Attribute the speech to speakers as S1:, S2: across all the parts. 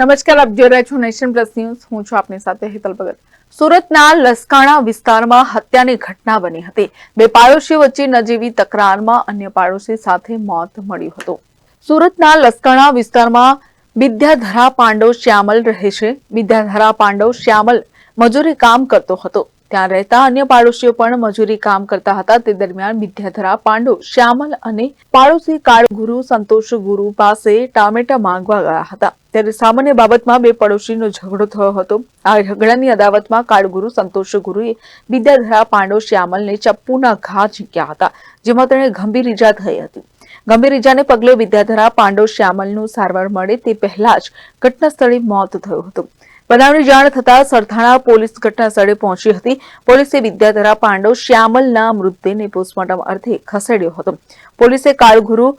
S1: નમસ્કાર, આપ જોઈ રહ્યા છો નેશન પ્લસ ન્યૂઝ. હું છું આપની સાથે હેતલ ભગત. સુરતના લસકાણા વિસ્તારમાં હત્યાની ઘટના બની હતી. બે પાડોશીઓ વચ્ચે નજીવી તકરારમાં અન્ય પાડોશી સાથે મોત મળ્યું હતું. સુરતના લસકાણા વિસ્તારમાં વિદ્યાધરા પાંડવ શ્યામલ રહે છે. વિદ્યાધરા પાંડવ શ્યામલ મજૂરી કામ કરતો હતો. ત્યાં રહેતા અન્ય પાડોશીઓ પણ મજૂરી કામ કરતા હતા. તે દરમિયાન વિદ્યાધરા પાંડો, શ્યામલ અને પાડોશી કાળગુરુ સંતોષ ગુરુ પાસે ટામેટા માંગવા ગયા હતા. ત્યારે સામાન્ય બાબતમાં બે પડોશીનો ઝઘડો થયો હતો. આ ઝઘડાની અદાવતમાં કાળગુરુ સંતોષ ગુરુએ વિદ્યાધરા પાંડો, શ્યામલને ચપ્પુના ઘા ઝીક્યા હતા, જેમાં તેણે ગંભીર ઈજા થઈ હતી. ગંભીર ઇજાને પગલે વિદ્યાધરા પાંડવ શ્યામલનું સારવાર મળે તે પહેલા જ ઘટના મોત થયું હતું. બનાવની જાણ થતાં સરથાણા પોલીસ ઘટનાસ્થળે પહોંચી હતી. પોલીસે વિદ્યાધરા પાંડવ શ્યામલના મૃતદેહને પોસ્ટમોર્ટમ અર્થે ખસેડ્યો હતો. પોલીસે કાળગુરુ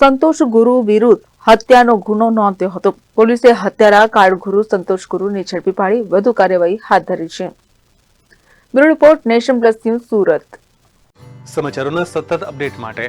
S1: સંતોષ ગુરુ વિરુદ્ધ હત્યાનો ગુનો નોંધ્યો હતો. પોલીસે હત્યારા કાળગુરુ સંતોષ ગુરુને ઝડપી પાડી વધુ કાર્યવાહી હાથ ધરી છે. Bureau report nation plus news Surat.
S2: સમાચારોના સતત અપડેટ માટે